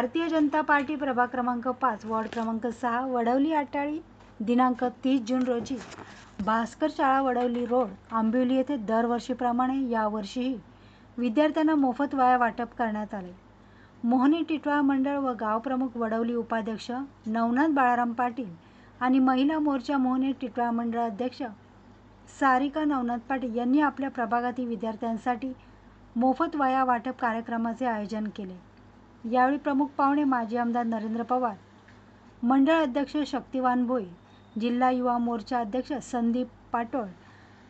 Bharatiya Janata party प्रभाग क्रमांक पाच वॉर्ड क्रमांक सहा वडवली आटाळी दिनांक तीस जून रोजी भास्कर शाळा वडवली रोड आंबिवली येथे दरवर्षीप्रमाणे यावर्षीही विद्यार्थ्यांना मोफत वाया वाटप करण्यात आले. मोहनी टिटवाळा मंडळ व गावप्रमुख वडवली उपाध्यक्ष नवनाथ बाळाराम पाटील आणि महिला मोर्चा मोहनी टिटवा मंडळ अध्यक्ष सारिका नवनाथ पाटील यांनी आपल्या प्रभागातील विद्यार्थ्यांसाठी मोफत वया वाटप कार्यक्रमाचे आयोजन केले. यावेळी प्रमुख पाहुणे माजी आमदार नरेंद्र पवार मंडळ अध्यक्ष शक्तिवान भोई जिल्हा युवा मोर्चा अध्यक्ष संदीप पाटोळ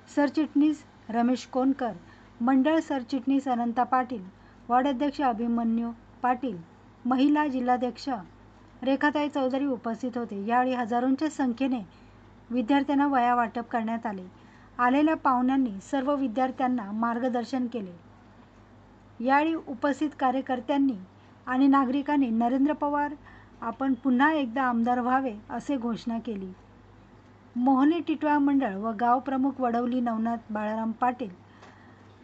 सरचिटणीस रमेश कोनकर मंडळ सरचिटणीस अनंता पाटील वार्ड अध्यक्ष अभिमन्यू पाटील महिला जिल्हाध्यक्ष रेखाताई चौधरी उपस्थित होते. यावेळी हजारोंच्या संख्येने विद्यार्थ्यांना वया वाटप करण्यात आले. आलेल्या पाहुण्यांनी सर्व विद्यार्थ्यांना मार्गदर्शन केले. यावेळी उपस्थित कार्यकर्त्यांनी आणि नागरिकांनी नरेंद्र पवार आपण पुन्हा एकदा आमदार व्हावे असे घोषणा केली. मोहनी टिटवाळा मंडळ व गाव प्रमुख वडवली नवनाथ बाळाराम पाटील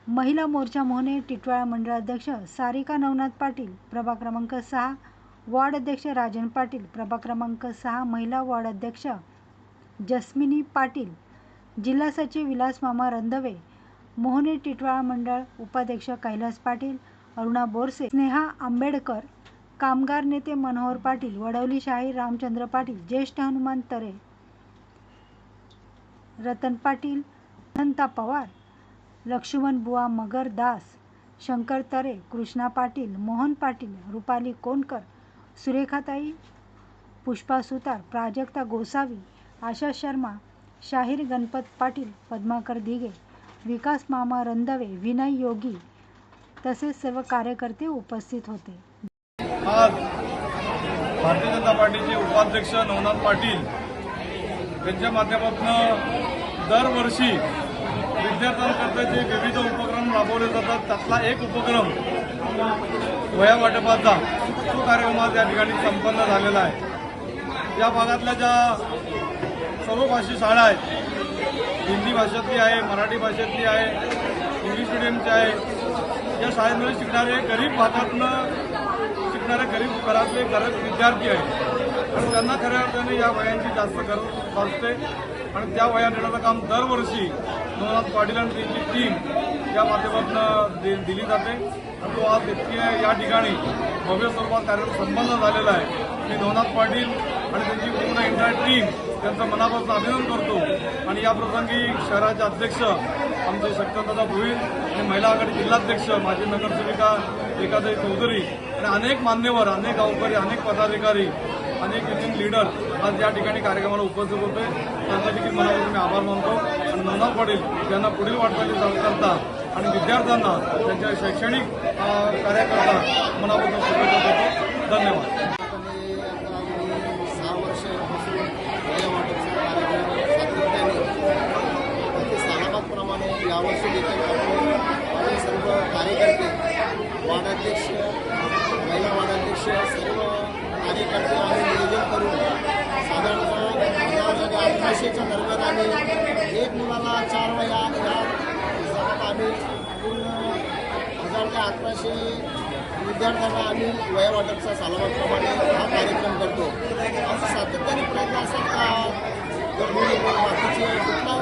महिला मोर्चा मोहने टिटवाळा मंडळाध्यक्ष सारिका नवनाथ पाटील प्रभाग क्रमांक सहा वॉर्ड अध्यक्ष राजन पाटील प्रभाग क्रमांक सहा महिला वॉर्ड अध्यक्ष जस्मिनी पाटील जिल्हा सचिव विलास मामा रंधवे मोहने टिटवाळा मंडळ उपाध्यक्ष कैलास पाटील अरुणा बोरसे स्नेहा आंबेडकर कामगार नेते मनोहर पाटील वडवली शाहीर रामचंद्र पाटील ज्येष्ठ हनुमान तरे रतन पाटील अनंता पवार लक्ष्मण बुवा मगर दास शंकर तरे कृष्णा पाटील मोहन पाटील रुपाली कोनकर सुरेखाताई पुष्पा सुतार प्राजक्ता गोसावी आशा शर्मा शाहीर गणपत पाटील पद्माकर दिघे विकास मामा रंदवे विनय योगी तसेच सर्व कार्यकर्ते उपस्थित होते. आज भारतीय जनता पार्टीचे उपाध्यक्ष नवनाथ पाटील यांच्या माध्यमातून दरवर्षी विद्यार्थ्यांकरता जे विविध उपक्रम राबवले जातात. त्यातला एक उपक्रम वया वाटपाचा तो कार्यक्रम आज या ठिकाणी संपन्न झालेला आहे. या भागातल्या ज्या सर्व भाषी शाळा आहेत हिंदी भाषेतली आहे मराठी भाषेतली आहे इंग्लिश मिडियमची आहे या शाळेमध्ये शिकणारे गरीब भागातनं शिकणारे गरीब घरातले गरज विद्यार्थी आहेत. आणि त्यांना खऱ्या अर्थाने या वयांची जास्त गरज भासते. आणि त्या वया देण्याचं काम दरवर्षी नवनाथ पाटील आणि त्यांची टीम या माध्यमातून दि- दिली जाते. आणि तो आज इतके या ठिकाणी भव्य स्वरूपात कार्यक्रम संपन्न झालेला आहे. मी नवनाथ पाटील आणि त्यांची पूर्ण इंडिया टीम त्यांचं मनापासून अभिनंदन करतो. आणि या प्रसंगी शहराचे अध्यक्ष आमचे शक्तदादा भोईर आणि महिला आघाडी जिल्हाध्यक्ष माजी नगरसेविका एकादई चौधरी आणि अनेक मान्यवर अनेक गावकरी अनेक पदाधिकारी अनेक युनियन लीडर आज या ठिकाणी कार्यक्रमाला उपस्थित होते. त्यांचा देखील मनापासून मी आभार मानतो. आणि नवनाथ पाटील यांना पुढील वाटचाली करता आणि विद्यार्थ्यांना त्यांच्या शैक्षणिक अं, कार्याकरता मनापासून शुभेच्छा देतो. धन्यवाद सहा वर्षापासून वया वाटपचा कार्यक्रम सातत्याने प्रति सालाबादप्रमाणे यावर्षी देखील आपण सर्व कार्यकर्ते वार्डाध्यक्ष महिला वार्डाध्यक्ष सर्व कार्यकर्ते आम्ही नियोजन करून साधारणतः आणि अठराशेच्या दरम्यान आम्ही एक मुलाला चार वया या हिशोबात आम्ही पूर्ण हजार ते अकराशे विद्यार्थ्यांना आम्ही वया वाटपचा हा कार्यक्रम करतो. असं सातत्याने प्रयत्न असतात का जर मुली बाकीचे कुठला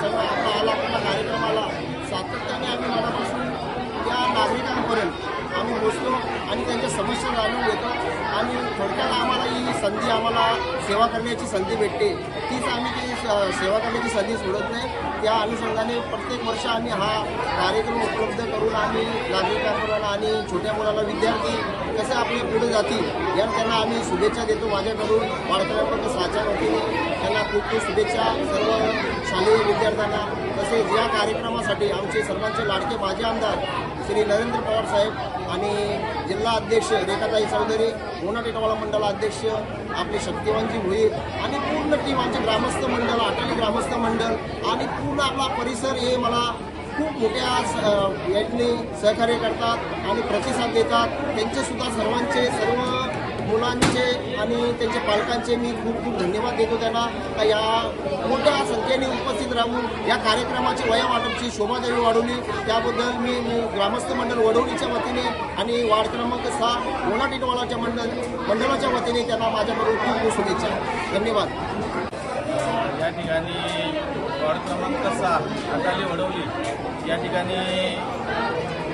सगळं आपला आला आपल्या कार्यक्रमाला सातत्याने आम्ही मनापासून त्या नागरिकांपर्यंत आम्ही पोचलो आणि त्यांच्या समस्या जाणून घेतो. आणि थोडक्यात आम्हाला ही संधी आम्हाला सेवा करण्याची संधी भेटते तीच आम्ही ती स- सेवा करण्याची संधी सोडत नाही. त्या अनुषंगाने प्रत्येक वर्ष आम्ही हा कार्यक्रम उपलब्ध करून आम्ही नागरिकांना आणि छोट्या मुलाला विद्यार्थी कसे आपले पुढे जातील या त्यांना आम्ही शुभेच्छा देतो माझ्याकडून वाढकऱ्यापर्यंत साच्या वतीने खूप खूप शुभेच्छा सर्व शालेय विद्यार्थ्यांना. तसेच या कार्यक्रमासाठी आमचे सर्वांचे लाडके माजी आमदार श्री नरेंद्र पवार साहेब आणि जिल्हा अध्यक्ष रेखाताई चौधरी मोनाटेटवाला मंडळ अध्यक्ष आपले शक्तिवानजी भोईर आणि पूर्ण टीम आमचे ग्रामस्थ मंडळ आटाली ग्रामस्थ मंडळ आणि पूर्ण आपला परिसर हे मला खूप मोठ्या स- सहकार्य करतात आणि प्रतिसाद देतात. त्यांचेसुद्धा सर्वांचे सर्व मुलांचे आणि त्यांच्या पालकांचे मी खूप खूप धन्यवाद देतो त्यांना. का या मोठ्या संख्येने उपस्थित राहून या कार्यक्रमाची वया वाटपची शोभादेवी वाढवली. त्याबद्दल मी मी ग्रामस्थ मंडळ वडवणीच्या वतीने आणि वार्ड क्रमांक सहा लोणा मंडळ मंडळाच्या वतीने त्यांना माझ्याबरोबर खूप खूप शुभेच्छा. धन्यवाद. या ठिकाणी वॉर्ड क्रमांक सहा अटाली वडवली या ठिकाणी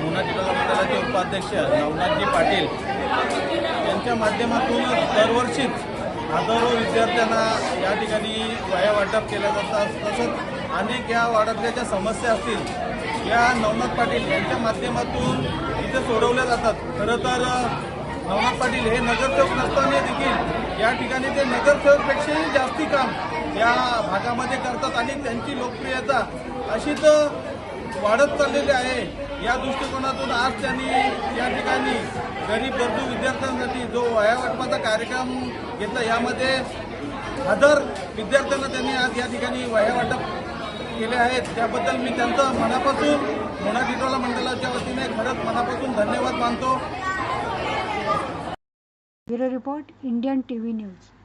मुना टिटोला मंडळाचे उपाध्यक्ष नवनाथजी पाटील यांच्या माध्यमातून दरवर्षीच हजारो विद्यार्थ्यांना या ठिकाणी वया वाटप केल्या जातात तसंच अनेक या वार्डातल्या ज्या समस्या असतील या नवनाथ पाटील यांच्या माध्यमातून इथे सोडवल्या जातात. खरं तर नवनाथ पाटील हे नगरसेवक नसताना देखील या ठिकाणी ते नगरसेवकपेक्षाही जास्ती काम या भागामध्ये करतात आणि त्यांची लोकप्रियता अशीच वाढत चाललेली आहे. या दृष्टिकोनातून आज त्यांनी या ठिकाणी गरीब गरजू विद्यार्थ्यांसाठी जो वयावाटपाचा कार्यक्रम घेतला यामध्ये हजर विद्यार्थ्यांना त्यांनी आज या ठिकाणी वयावाटप केले आहेत. त्याबद्दल मी त्यांचं मनापासून मोना टिटोला मंडळाच्या वतीने खरंच मनापासून धन्यवाद मानतो. Bureau report Indian TV news.